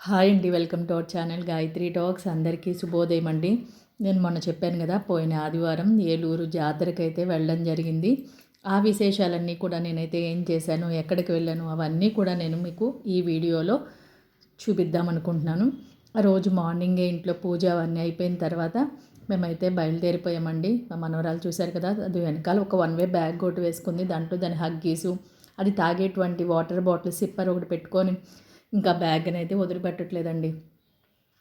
Hi అండి welcome to our channel Gayatri talks. అందరికీ శుభోదయం అండి. నేను మొన్న చెప్పాను కదా పోయిన ఆదివారం ఏలూరు జాతరకు అయితే వెళ్ళడం జరిగింది. ఆ విశేషాలన్నీ కూడా నేనైతే ఏం చేశాను ఎక్కడికి వెళ్ళాను అవన్నీ కూడా నేను మీకు ఈ వీడియోలో చూపిద్దాం అనుకుంటున్నాను. ఆ రోజు మార్నింగే ఇంట్లో పూజ అవన్నీ అయిపోయిన తర్వాత మేమైతే బయలుదేరిపోయామండి. మా మనవరాలు చూశారు కదా అది వెనకాల ఒక వన్ వే బ్యాగ్ ఒకటి వేసుకుంది దాంట్లో దాని హగ్గీసు అది తాగేటువంటి వాటర్ బాటిల్ సిప్పర్ ఒకటి పెట్టుకొని ఇంకా బ్యాగ్ని అయితే వదిలిపెట్టట్లేదండి.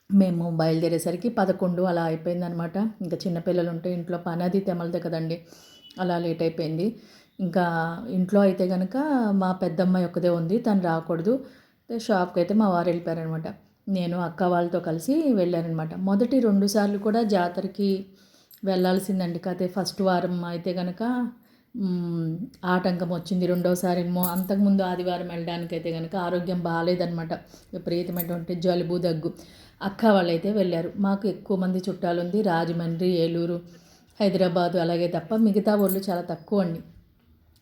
మేము బయలుదేరేసరికి పదకొండు అలా అయిపోయిందనమాట. ఇంకా చిన్నపిల్లలు ఉంటే ఇంట్లో పని అది తెమలదే కదండి. అలా లేట్ అయిపోయింది. ఇంకా ఇంట్లో అయితే కనుక మా పెద్దమ్మాయి ఒక్కదే ఉంది తను రాకూడదు. షాప్కి అయితే మా వారు వెళ్ళిపోయారనమాట. నేను అక్క వాళ్ళతో కలిసి వెళ్ళానమాట మొదటి రెండు సార్లు కూడా జాతరకి వెళ్ళాల్సిందండి. కాకపోతే ఫస్ట్ వారం అయితే కనుక ఆటంకం వచ్చింది రెండోసారి అంతకుముందు ఆదివారం వెళ్ళడానికి అయితే కనుక ఆరోగ్యం బాగాలేదనమాట విపరీతమైనటువంటి జలుబు దగ్గు. అక్క వాళ్ళైతే వెళ్ళారు. మాకు ఎక్కువ మంది చుట్టాలు ఉంది. రాజమండ్రి ఏలూరు హైదరాబాదు అలాగే తప్ప మిగతా ఊళ్ళు చాలా తక్కువ అండి.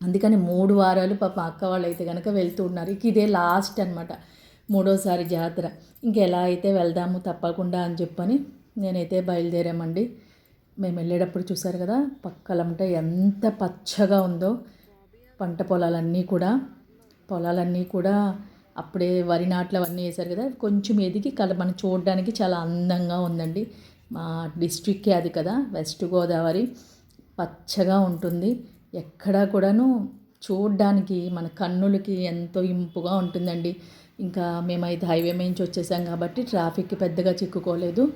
అందుకని మూడు వారాలు పాప అక్క వాళ్ళు అయితే కనుక వెళ్తూ ఉన్నారు. ఇక ఇదే లాస్ట్ అనమాట మూడోసారి జాతర. ఇంకెలా అయితే వెళ్దాము తప్పకుండా అని చెప్పని నేనైతే బయలుదేరామండి. మేము వెళ్ళేటప్పుడు చూసారు కదా పక్కలంట ఎంత పచ్చగా ఉందో పంట పొలాలన్నీ కూడా. పొలాలన్నీ కూడా అప్పుడే వరి నాట్లు అవన్నీ వేశారు కదా కొంచెం ఎదిగి కల మనం చూడడానికి చాలా అందంగా ఉందండి. మా డిస్ట్రిక్టే అది కదా వెస్ట్ గోదావరి. పచ్చగా ఉంటుంది. ఎక్కడా కూడాను చూడడానికి మన కన్నులకి ఎంతో ఇంపుగా ఉంటుందండి. ఇంకా మేమైతే హైవే నుంచి వచ్చేసాం కాబట్టి ట్రాఫిక్ పెద్దగా చిక్కుకోలేదు.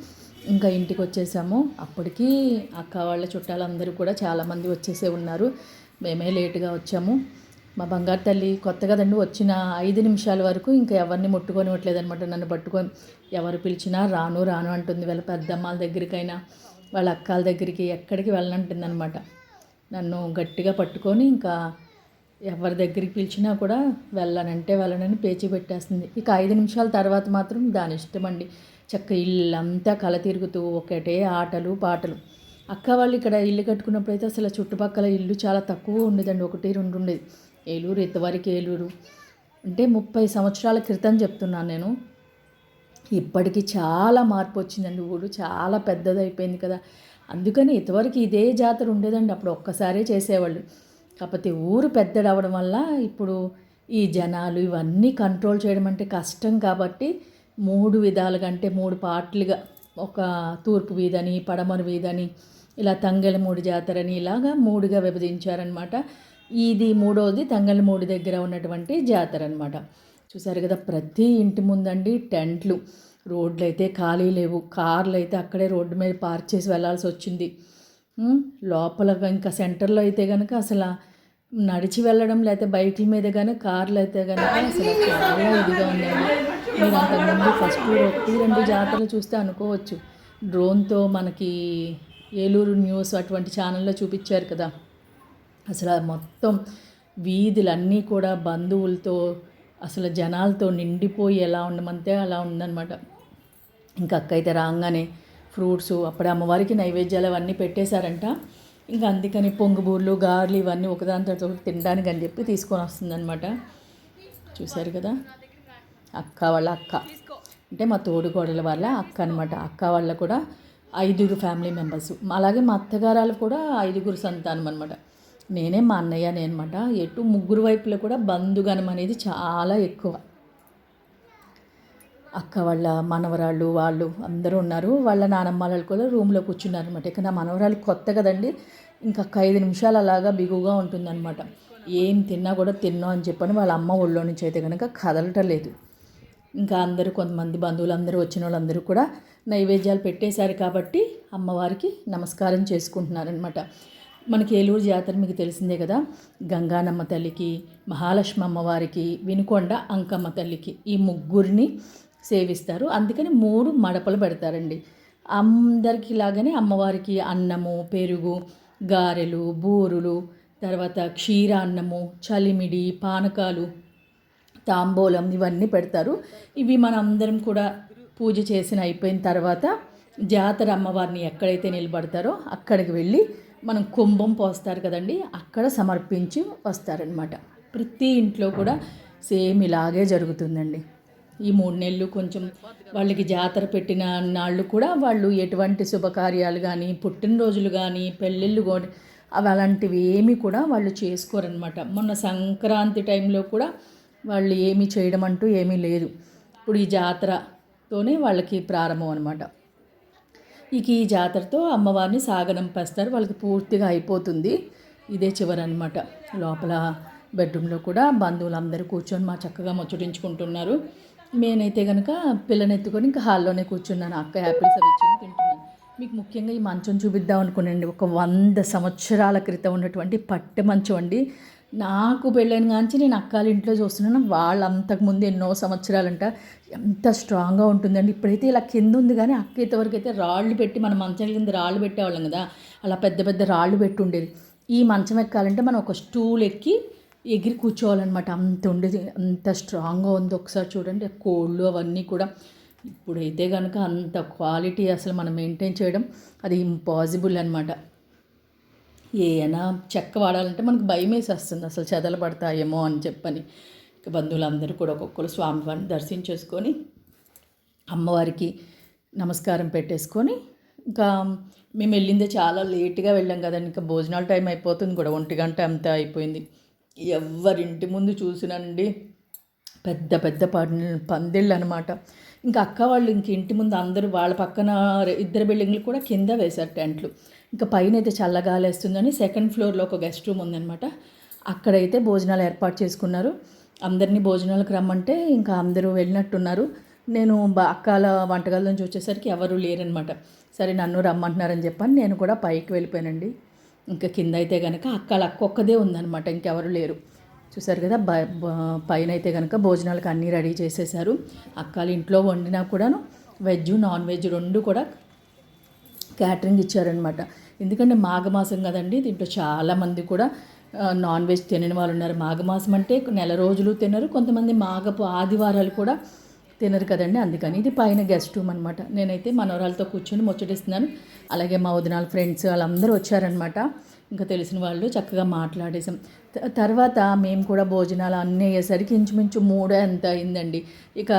ఇంకా ఇంటికి వచ్చేసాము. అప్పటికి అక్క వాళ్ళ చుట్టాలందరూ కూడా చాలామంది వచ్చేసే ఉన్నారు. మేమే లేటుగా వచ్చాము. మా బంగారు తల్లి కొత్త కదండి వచ్చిన ఐదు నిమిషాల వరకు ఇంకా ఎవరిని ముట్టుకొని నన్ను పట్టుకొని ఎవరు పిలిచినా రాను రాను అంటుంది. వాళ్ళ పెద్దమ్మాల దగ్గరికైనా వాళ్ళ అక్కల దగ్గరికి ఎక్కడికి వెళ్ళనంటుందనమాట నన్ను గట్టిగా పట్టుకొని ఇంకా ఎవరి దగ్గరికి పిలిచినా కూడా వెళ్ళనంటే వెళ్ళనని పేచి పెట్టేస్తుంది. ఇక ఐదు నిమిషాల తర్వాత మాత్రం దాని ఇష్టమండి చక్క ఇల్లంతా కల తిరుగుతూ ఒకటే ఆటలు పాటలు. అక్క వాళ్ళు ఇక్కడ ఇల్లు కట్టుకున్నప్పుడు అయితే అసలు చుట్టుపక్కల ఇల్లు చాలా తక్కువ ఉండేదండి. ఒకటి రెండు ఉండేది. ఏలూరు ఇంతవరకు ఏలూరు. అంటే ముప్పై సంవత్సరాల క్రితం చెప్తున్నాను నేను. ఇప్పటికీ చాలా మార్పు వచ్చిందండి ఊరు. చాలా పెద్దదైపోయింది కదా. అందుకని ఇంతవరకు ఇదే జాతర ఉండేదండి. అప్పుడు ఒక్కసారే చేసేవాళ్ళు. కాకపోతే ఊరు పెద్దడవడం వల్ల ఇప్పుడు ఈ జనాలు ఇవన్నీ కంట్రోల్ చేయడం అంటే కష్టం కాబట్టి మూడు విధాలుగా అంటే మూడు పార్ట్లుగా. ఒక తూర్పు వీధని పడమరు వీధని ఇలా తంగలమూడి జాతరని ఇలాగా మూడుగా విభజించారనమాట ఇది మూడవది తంగలమూడి దగ్గర ఉన్నటువంటి జాతర అనమాట చూసారు కదా ప్రతి ఇంటి ముందండి టెంట్లు. రోడ్లు అయితే ఖాళీ లేవు. కార్లు అయితే అక్కడే రోడ్డు మీద పార్క్ చేసి వెళ్ళాల్సి వచ్చింది. లోపల ఇంకా సెంటర్లో అయితే కనుక అసలు నడిచి వెళ్ళడం లేకపోతే బైకుల మీద కానీ కార్లు అయితే కనుక అసలు చాలా ఇదిగా ఉందండి. మీరు అంతకుముందు ఫస్ట్ ఒకటి రెండు జాతరలు చూస్తే అనుకోవచ్చు. డ్రోన్తో మనకి ఏలూరు న్యూస్ అటువంటి ఛానల్లో చూపించారు కదా. అసలు మొత్తం వీధులన్నీ కూడా బంధువులతో అసలు జనాలతో నిండిపోయి ఎలా ఉండమంతే అలా ఉందన్నమాట. ఇంకా అక్క అయితే రాగానే ఫ్రూట్స్ అప్పుడే అమ్మవారికి నైవేద్యాలు అవన్నీ పెట్టేశారంట. ఇంకా అందుకని పొంగుబూర్లు గార్లు ఇవన్నీ ఒకదానితో తినడానికి అని చెప్పి తీసుకొని వస్తుందన్నమాట. చూశారు కదా? అక్క వాళ్ళ అక్క. అంటే మా తోడుకోడల వాళ్ళ అక్క అనమాట అక్క వాళ్ళ కూడా ఐదుగురు ఫ్యామిలీ మెంబర్స్. అలాగే మా అత్తగారాలు కూడా ఐదుగురు సంతానం అనమాట నేనే మా అన్నయ్య అనమాట ఎటు ముగ్గురు వైపులో కూడా బంధుగణం అనేది చాలా ఎక్కువ. అక్క వాళ్ళ మనవరాళ్ళు వాళ్ళు అందరూ ఉన్నారు. వాళ్ళ నానమ్మ వాళ్ళు కూడా రూమ్లో కూర్చున్నారు అనమాట ఇక నా మనవరాలు కొత్త కదండి. ఇంకా ఐదు నిమిషాలు అలాగా బిగుగా ఉంటుందన్నమాట. ఏం తిన్నా కూడా తిన్నాం అని చెప్పని వాళ్ళ అమ్మ ఒళ్ళో నుంచి అయితే కనుక కదలటం లేదు. ఇంకా అందరూ కొంతమంది బంధువులు అందరూ వచ్చిన వాళ్ళందరూ కూడా నైవేద్యాలు పెట్టేశారు కాబట్టి అమ్మవారికి నమస్కారం చేసుకుంటున్నారనమాట మనకి ఏలూరు జాతర మీకు తెలిసిందే కదా గంగానమ్మ తల్లికి మహాలక్ష్మి అమ్మవారికి వినుకొండ అంకమ్మ తల్లికి ఈ ముగ్గురిని సేవిస్తారు. అందుకని మూడు మడపలు పెడతారండి. అందరికీ లాగానే అమ్మవారికి అన్నము పెరుగు గారెలు బూరులు తర్వాత క్షీరాన్నము చలిమిడి పానకాలు తాంబూలం ఇవన్నీ పెడతారు. ఇవి మనందరం కూడా పూజ చేసిన అయిపోయిన తర్వాత జాతర అమ్మవారిని ఎక్కడైతే నిలబడతారో అక్కడికి వెళ్ళి మనం కుంభం పోస్తారు కదండి అక్కడ సమర్పించి వస్తారనమాట ప్రతి ఇంట్లో కూడా సేమ్ ఇలాగే జరుగుతుందండి. ఈ మూడు నెలలు కొంచెం వాళ్ళకి జాతర పెట్టిన నాళ్ళు కూడా వాళ్ళు ఎటువంటి శుభకార్యాలు కానీ పుట్టినరోజులు కానీ పెళ్ళిళ్ళు కూడా అలాంటివి ఏమీ కూడా వాళ్ళు చేసుకోరనమాట మొన్న సంక్రాంతి టైంలో కూడా వాళ్ళు ఏమీ చేయడం అంటూ ఏమీ లేదు. ఇప్పుడు ఈ జాతరతోనే వాళ్ళకి ప్రారంభం అనమాట ఇక ఈ జాతరతో అమ్మవారిని సాగనంపేస్తారు వాళ్ళకి పూర్తిగా అయిపోతుంది. ఇదే చివరి అనమాట లోపల బెడ్రూమ్లో కూడా బంధువులందరూ కూర్చొని మా చక్కగా ముచ్చటించుకుంటున్నారు. నేనైతే కనుక పిల్లనెత్తుకొని ఇంకా హాల్లోనే కూర్చున్నాను. అక్క యాపిల్స్ అవి ఇచ్చి తింటున్నాను. మీకు ముఖ్యంగా ఈ మంచం చూపిద్దాం అనుకున్నాండి ఒక వంద సంవత్సరాల క్రితం ఉన్నటువంటి పట్టె మంచం అండి. నాకు పెళ్ళైన కాంచి నేను అక్కాల ఇంట్లో చూస్తున్నాను. వాళ్ళు అంతకుముందు ఎన్నో సంవత్సరాలంట. ఎంత స్ట్రాంగ్గా ఉంటుందండి. ఇప్పుడైతే ఇలా కింద ఉంది కానీ అక్క ఇంతవరకు అయితే రాళ్ళు పెట్టి మన మంచం కింద రాళ్ళు పెట్టేవాళ్ళం కదా. అలా పెద్ద పెద్ద రాళ్ళు పెట్టి ఉండేది. ఈ మంచం ఎక్కాలంటే మనం ఒక స్టూల్ ఎక్కి ఎగిరి కూర్చోవాలన్నమాట. అంత ఉండేది. అంత స్ట్రాంగ్గా ఉంది ఒకసారి చూడండి. కోళ్ళు అవన్నీ కూడా. ఇప్పుడైతే కనుక అంత క్వాలిటీ అసలు మనం మెయింటైన్ చేయడం అది ఇంపాసిబుల్ అనమాట ఏనా చెక్క వాడాలంటే మనకు భయం వేసేస్తుంది. అసలు చెదలు పడతాయేమో అని చెప్పని బంధువులందరూ కూడా ఒక్కొక్కరు స్వామివారిని దర్శించేసుకొని అమ్మవారికి నమస్కారం పెట్టేసుకొని ఇంకా మేము వెళ్ళిందే చాలా లేట్గా వెళ్ళాం కదండి. ఇంకా భోజనాల టైం అయిపోతుంది కూడా. ఒంటి గంట అంతా అయిపోయింది. ఎవరింటి ముందు చూసినండి పెద్ద పెద్ద పందిళ్ళు అనమాట ఇంకా అక్క వాళ్ళు ఇంక ఇంటి ముందు అందరూ వాళ్ళ పక్కన ఇద్దరు బిల్డింగ్లు కూడా కింద వేశారు టెంట్లు. ఇంకా పైన అయితే చల్లగాలేస్తుందని సెకండ్ ఫ్లోర్లో ఒక గెస్ట్ రూమ్ ఉందనమాట అక్కడైతే భోజనాలు ఏర్పాటు చేసుకున్నారు. అందరినీ భోజనాలకు రమ్మంటే ఇంకా అందరూ వెళ్ళినట్టున్నారు. నేను అక్కల వంటగది నుంచి వచ్చేసరికి ఎవరు లేరనమాట సరే నన్ను రమ్మంటున్నారని చెప్పని నేను కూడా పైకి వెళ్ళిపోయానండి. ఇంకా కింద అయితే కనుక అక్కల అక్కొక్కదే ఉందనమాట ఇంకెవరు లేరు. చూసారు కదా బ పైన అయితే కనుక భోజనాలకు అన్నీ రెడీ చేసేసారు అక్కలు ఇంట్లో వండినా కూడాను వెజ్ నాన్ వెజ్ రెండు కూడా క్యాటరింగ్ ఇచ్చారనమాట ఎందుకంటే మాఘమాసం కదండి దీంట్లో చాలామంది కూడా నాన్ వెజ్ తినని వాళ్ళు ఉన్నారు. మాఘమాసం అంటే నెల రోజులు తినరు కొంతమంది మాఘపు ఆదివారాలు కూడా తినరు కదండి అందుకని ఇది పైన గెస్ట్ రూమ్ అనమాట నేనైతే మనవరాలతో కూర్చొని ముచ్చటిస్తున్నాను. అలాగే మా వదినాల ఫ్రెండ్స్ వాళ్ళందరూ వచ్చారనమాట ఇంకా తెలిసిన వాళ్ళు చక్కగా మాట్లాడేసాం తర్వాత మేము కూడా భోజనాలు అన్నీ అయ్యేసరికి ఇంచుమించు మూడే ఎంత అయిందండి. ఇక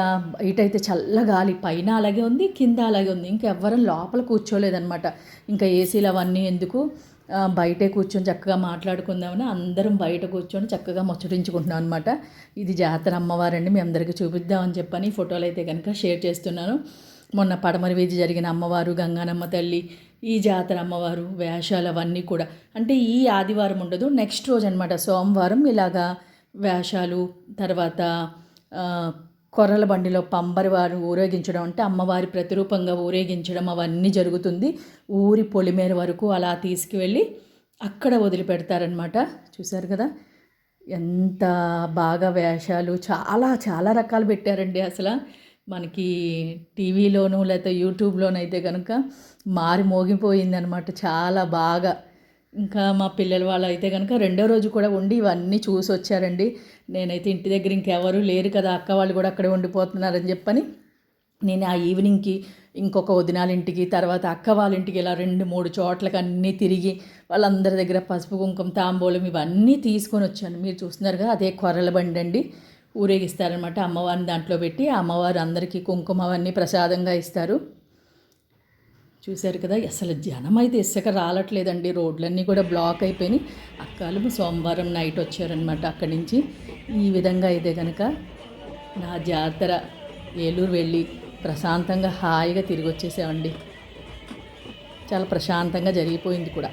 ఇటైతే చల్లగాలి పైన అలాగే ఉంది కింద అలాగే ఉంది. ఇంకెవ్వరం లోపల కూర్చోలేదనమాట ఇంకా ఏసీలు అవన్నీ ఎందుకు? బయటే కూర్చొని చక్కగా మాట్లాడుకుందామని అందరం బయట కూర్చొని చక్కగా ముచ్చటించుకుంటున్నాం అనమాట ఇది జాతర అమ్మవారండి మీ అందరికీ చూపిద్దామని చెప్పని ఫోటోలు అయితే కనుక షేర్ చేస్తున్నాను. మొన్న పడమరి వీధి జరిగిన అమ్మవారు గంగానమ్మ తల్లి ఈ జాతర అమ్మవారు వేషాలు అవన్నీ కూడా. అంటే ఈ ఆదివారం ఉండదు నెక్స్ట్ రోజు అనమాట సోమవారం ఇలాగా వేషాలు తర్వాత కొర్రల బండిలో పంబరి వారు ఊరేగించడం అంటే అమ్మవారి ప్రతిరూపంగా ఊరేగించడం అవన్నీ జరుగుతుంది. ఊరి పొలిమేర వరకు అలా తీసుకువెళ్ళి అక్కడ వదిలిపెడతారనమాట చూశారు కదా? ఎంత బాగా వేషాలు చాలా చాలా రకాలు పెట్టారండి అసలు. మనకి టీవీలోను లేకపోతే యూట్యూబ్లోనైతే కనుక మారి మోగిపోయిందనమాట చాలా బాగా. ఇంకా మా పిల్లల వాళ్ళు అయితే కనుక రెండో రోజు కూడా ఉండి ఇవన్నీ చూసి వచ్చారండి. నేనైతే ఇంటి దగ్గర ఇంకెవరూ లేరు కదా అక్క వాళ్ళు కూడా అక్కడే ఉండిపోతున్నారని చెప్పని నేను ఆ ఈవినింగ్కి ఇంకొక వదినాలింటికి తర్వాత అక్క వాళ్ళ ఇంటికి ఇలా రెండు మూడు చోట్లకి అన్నీ తిరిగి వాళ్ళందరి దగ్గర పసుపు కుంకుమ తాంబూలం ఇవన్నీ తీసుకొని వచ్చాను. మీరు చూస్తున్నారుగా అదే కొర్రల బండి అండి ఊరేగిస్తారనమాట అమ్మవారిని దాంట్లో పెట్టి అమ్మవారు అందరికీ కుంకుమ అవన్నీ ప్రసాదంగా ఇస్తారు. చూశారు కదా అసలు జనం అయితే ఇసుక రాలట్లేదండి. రోడ్లన్నీ కూడా బ్లాక్ అయిపోయినాయి. అక్కలు సోమవారం నైట్ వచ్చారనమాట అక్కడి నుంచి. ఈ విధంగా అయితే కనుక నా జాతర ఏలూరు వెళ్ళి ప్రశాంతంగా హాయిగా తిరిగి వచ్చేసామండి. చాలా ప్రశాంతంగా జరిగిపోయింది కూడా.